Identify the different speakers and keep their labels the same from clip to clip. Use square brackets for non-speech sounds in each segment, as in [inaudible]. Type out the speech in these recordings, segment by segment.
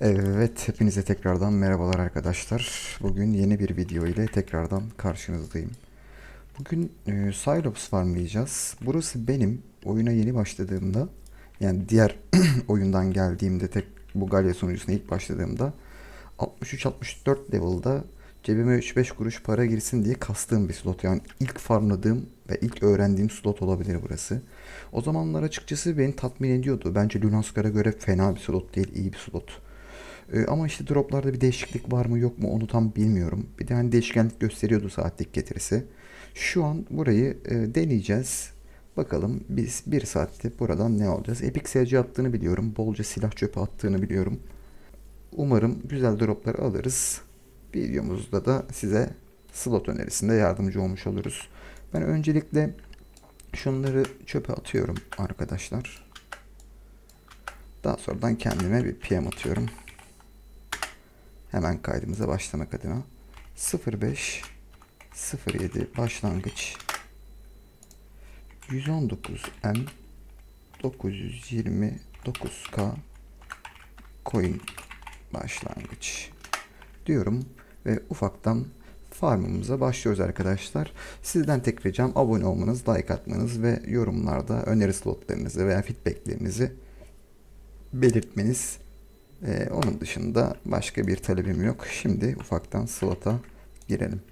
Speaker 1: Evet, hepinize tekrardan merhabalar arkadaşlar. Bugün yeni bir video ile tekrardan karşınızdayım. Bugün e, Cylops farmlayacağız. Burası benim oyuna yeni başladığımda, yani diğer [clears throat] oyundan geldiğimde tek bu Galya sunucusuna ilk başladığımda 63-64 level'da cebime 3-5 kuruş para girsin diye kastığım bir slot. Yani ilk farmladığım ve ilk öğrendiğim slot olabilir burası. O zamanlar açıkçası beni tatmin ediyordu. Bence Lunanskar'a göre fena bir slot değil, iyi bir slot. Ee, ama işte droplarda bir değişiklik var mı yok mu onu tam bilmiyorum. Bir de hani değişkenlik gösteriyordu saatlik getirisi. Şu an burayı e, deneyeceğiz. Bakalım biz bir saatte buradan ne alacağız. Epic SC attığını biliyorum. Bolca silah çöpe attığını biliyorum. Umarım güzel droplar alırız. Videomuzda da size slot önerisinde yardımcı olmuş oluruz. Ben öncelikle şunları çöpe atıyorum arkadaşlar. Daha sonradan kendime bir PM atıyorum. Hemen kaydımıza başlamak adına 05 07 başlangıç 119 M 929K coin başlangıç diyorum ve ufaktan farmımıza başlıyoruz arkadaşlar. Sizden tek ricam abone olmanız, like atmanız ve yorumlarda öneri slotlarınızı veya feedbacklerinizi belirtmeniz. Ee, onun dışında başka bir talebim yok. Şimdi ufaktan slota girelim.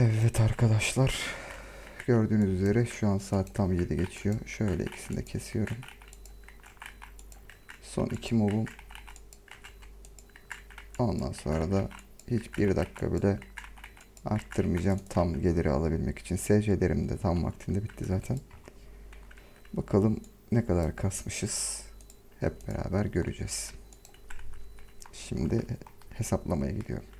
Speaker 1: Evet arkadaşlar. Gördüğünüz üzere şu an saat tam 7 geçiyor. Şöyle ikisini de kesiyorum. Son iki mobum. Ondan sonra da hiç bir dakika bile arttırmayacağım tam geliri alabilmek için. SC'lerim de tam vaktinde bitti zaten. Bakalım ne kadar kasmışız. Hep beraber göreceğiz. Şimdi hesaplamaya gidiyorum.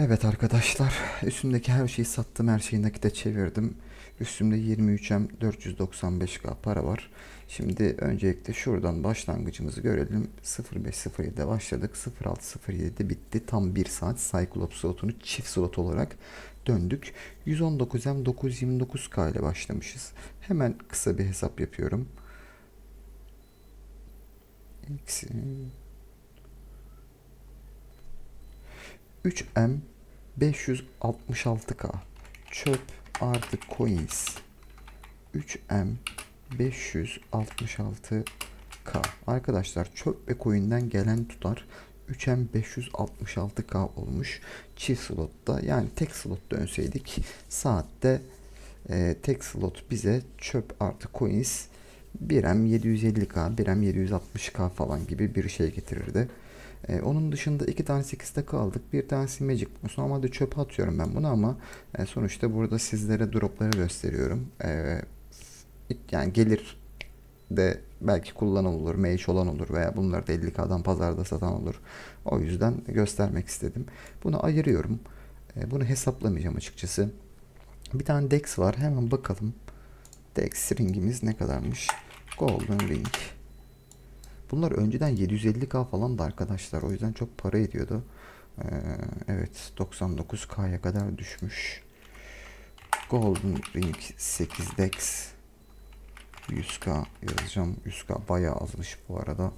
Speaker 1: Evet arkadaşlar, üstümdeki her şeyi sattım, her şeyi nakite çevirdim. Üstümde 23M 495K para var. Şimdi öncelikle şuradan başlangıcımızı görelim. 0507'de başladık. 0607'de bitti. Tam 1 saat Cyclops slotunu çift slot olarak döndük. 119M 929K ile başlamışız. Hemen kısa bir hesap yapıyorum. Eksi 3M 566K çöp artı coins. 3M 566K Arkadaşlar çöp ve coin'den gelen tutar 3M 566K olmuş. Çift slotta yani tek slot dönseydik saatte e, tek slot bize çöp artı coins 1M 750K 1M 760K falan gibi bir şey getirirdi. E, onun dışında iki tane 8'de kaldık. Bir tanesi Magic. Normalde çöpe atıyorum ben bunu ama e, sonuçta burada sizlere dropları gösteriyorum. E, yani gelir de belki kullanan olur, olan olur veya bunları da 50k'dan pazarda satan olur. O yüzden göstermek istedim. Bunu ayırıyorum. E, bunu hesaplamayacağım açıkçası. Bir tane Dex var. Hemen bakalım. Dex ringimiz ne kadarmış? Golden Ring. Bunlar önceden 750k falan da arkadaşlar. O yüzden çok para ediyordu. Ee, evet 99k'ya kadar düşmüş. Golden Ring 8 Dex 100k yazacağım. 100k bayağı azmış bu arada.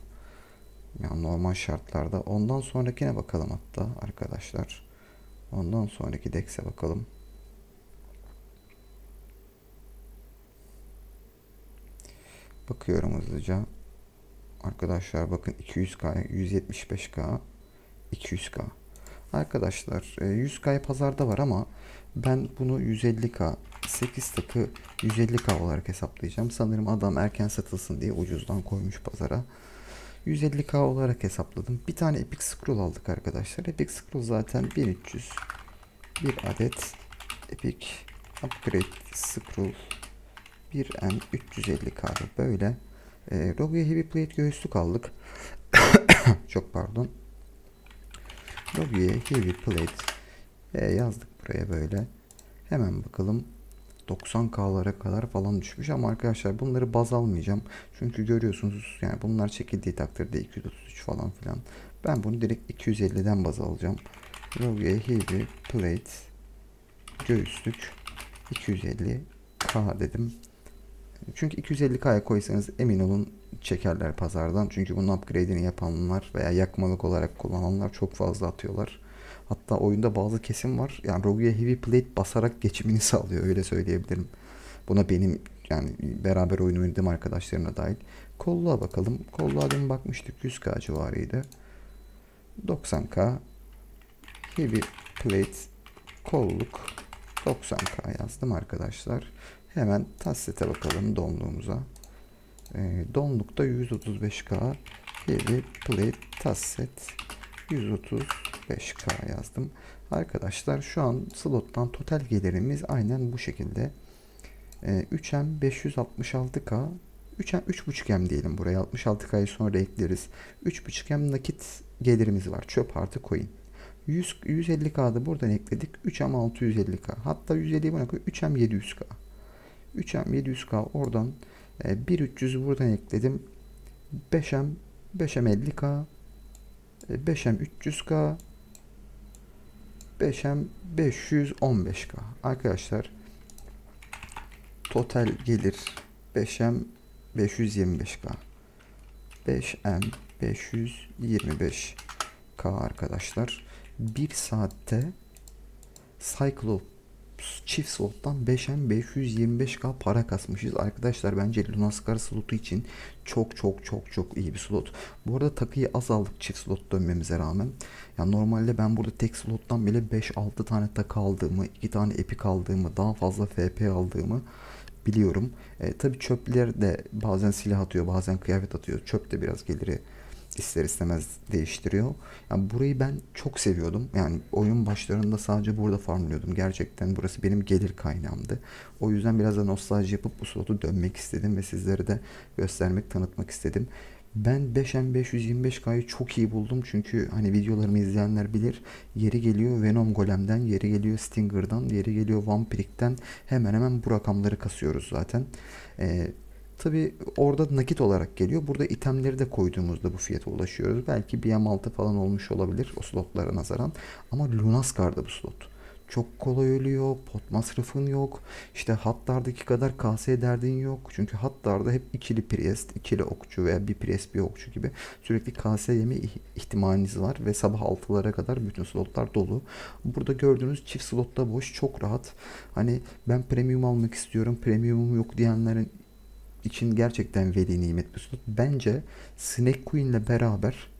Speaker 1: Yani normal şartlarda. Ondan sonrakine bakalım hatta arkadaşlar. Ondan sonraki Dex'e bakalım. Bakıyorum hızlıca. Arkadaşlar bakın 200k, 175k, 200k. Arkadaşlar 100k pazarda var ama ben bunu 150k, 8 takı 150k olarak hesaplayacağım. Sanırım adam erken satılsın diye ucuzdan koymuş pazara. 150k olarak hesapladım. Bir tane Epic Scroll aldık arkadaşlar. Epic Scroll zaten 1300 bir adet Epic Upgrade Scroll 1M 350k böyle e, Rogue'ya Heavy Plate göğüslük aldık. [coughs] Çok pardon. Rogue'ya Heavy Plate e, yazdık buraya böyle. Hemen bakalım 90k'lara kadar falan düşmüş ama arkadaşlar bunları baz almayacağım. Çünkü görüyorsunuz yani bunlar çekildiği takdirde 233 falan filan. Ben bunu direkt 250'den baz alacağım. Rogue'ya Heavy Plate göğüslük 250k dedim. Çünkü 250K'ya koysanız emin olun çekerler pazardan. Çünkü bunun upgrade'ini yapanlar veya yakmalık olarak kullananlar çok fazla atıyorlar. Hatta oyunda bazı kesim var. Yani Rogue'ya Heavy Plate basarak geçimini [laughs] sağlıyor öyle söyleyebilirim. Buna benim yani beraber oyun oynadığım arkadaşlarına dahil. Kolluğa bakalım. Kolluğa demin bakmıştık 100K civarıydı. 90K Heavy Plate kolluk 90K yazdım arkadaşlar. Hemen tassete bakalım donluğumuza. E, donlukta 135K Heavy Plate Tasset 135K yazdım. Arkadaşlar şu an slottan total gelirimiz aynen bu şekilde. E, 3M 566K 3M 3.5M diyelim buraya 66K'yı sonra ekleriz. 3.5M nakit gelirimiz var. Çöp artı coin. 100, 150K'da buradan ekledik. 3M 650K. Hatta 150'yi buna koy. 3M 700K. 3M 700K oradan e, 1300 buradan ekledim. 5M 5M 50K e, 5M 300K 5M 515K Arkadaşlar total gelir 5M 525K 5M 525K arkadaşlar. Bir saatte Cyclops çift slottan 5M 525K para kasmışız. Arkadaşlar bence Lunaskar slotu için çok çok çok çok iyi bir slot. Bu arada takıyı az aldık çift slot dönmemize rağmen. Yani normalde ben burada tek slottan bile 5-6 tane takı aldığımı, 2 tane epik aldığımı, daha fazla FP aldığımı biliyorum. E, tabii çöpler de bazen silah atıyor, bazen kıyafet atıyor. Çöp de biraz geliri ister istemez değiştiriyor. Yani burayı ben çok seviyordum. Yani oyun başlarında sadece burada farmlıyordum. Gerçekten burası benim gelir kaynağımdı. O yüzden biraz da nostalji yapıp bu slotu dönmek istedim ve sizlere de göstermek, tanıtmak istedim. Ben 5M 525K'yı çok iyi buldum çünkü hani videolarımı izleyenler bilir. Yeri geliyor Venom Golem'den, yeri geliyor Stinger'dan, yeri geliyor Vampirik'ten hemen hemen bu rakamları kasıyoruz zaten. Ee, Tabi orada nakit olarak geliyor. Burada itemleri de koyduğumuzda bu fiyata ulaşıyoruz. Belki BM6 falan olmuş olabilir o slotlara nazaran. Ama Lunaskar'da bu slot. çok kolay ölüyor. Pot masrafın yok. İşte hatlardaki kadar KS derdin yok. Çünkü hatlarda hep ikili priest, ikili okçu veya bir priest bir okçu gibi sürekli KS yeme ih- ihtimaliniz var ve sabah 6'lara kadar bütün slotlar dolu. Burada gördüğünüz çift slotta boş çok rahat. Hani ben premium almak istiyorum, premiumum yok diyenlerin için gerçekten veli nimet bir slot. Bence Snake Queen ile beraber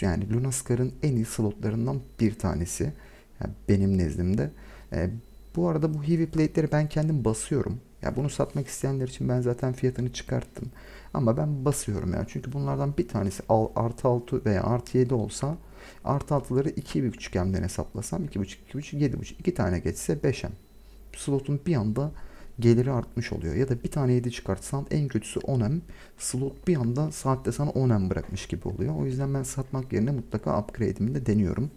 Speaker 1: yani Lunaskar'ın en iyi slotlarından bir tanesi. Yani benim nezdimde. Ee, bu arada bu heavy plate'leri ben kendim basıyorum. Ya bunu satmak isteyenler için ben zaten fiyatını çıkarttım. Ama ben basıyorum ya. Çünkü bunlardan bir tanesi artı 6 veya artı 7 olsa artı 6'ları 2,5 M'den hesaplasam 2,5, 2,5, 7,5 iki tane geçse 5 M. Slotun bir anda geliri artmış oluyor. Ya da bir tane 7 çıkartsan en kötüsü 10 M. Slot bir anda saatte sana 10 M bırakmış gibi oluyor. O yüzden ben satmak yerine mutlaka upgrade'imi de deniyorum.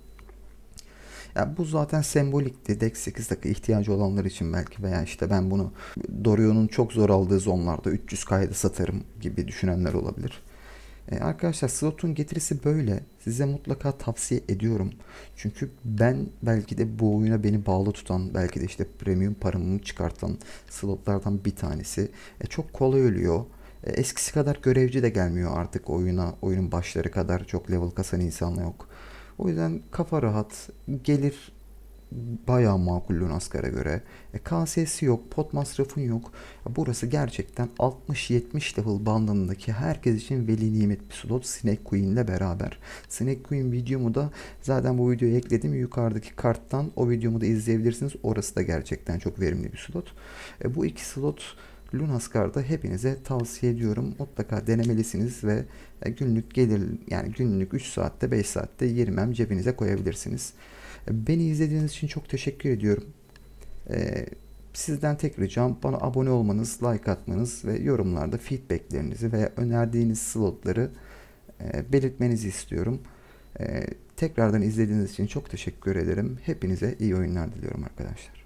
Speaker 1: Ya bu zaten sembolikti. Dex 8 dakika ihtiyacı olanlar için belki veya işte ben bunu Dorio'nun çok zor aldığı zonlarda 300 kayda satarım gibi düşünenler olabilir. E, arkadaşlar slotun getirisi böyle. Size mutlaka tavsiye ediyorum. Çünkü ben belki de bu oyuna beni bağlı tutan, belki de işte premium paramı çıkartan slotlardan bir tanesi. E, çok kolay ölüyor. E, eskisi kadar görevci de gelmiyor artık oyuna. Oyunun başları kadar çok level kasan insan yok. O yüzden kafa rahat. Gelir bayağı makul Lunaskar'a göre. E, KS'si yok, pot masrafın yok. Ya Burası gerçekten 60-70 level bandındaki herkes için veli nimet bir slot Snake Queen ile beraber. Snake Queen videomu da zaten bu videoya ekledim. Yukarıdaki karttan o videomu da izleyebilirsiniz. Orası da gerçekten çok verimli bir slot. E, bu iki slot Lunaskar'da hepinize tavsiye ediyorum. Mutlaka denemelisiniz ve e, günlük gelir yani günlük 3 saatte 5 saatte 20 cebinize koyabilirsiniz. Beni izlediğiniz için çok teşekkür ediyorum. Ee, sizden tek ricam bana abone olmanız, like atmanız ve yorumlarda feedbacklerinizi veya önerdiğiniz slotları e, belirtmenizi istiyorum. Ee, tekrardan izlediğiniz için çok teşekkür ederim. Hepinize iyi oyunlar diliyorum arkadaşlar.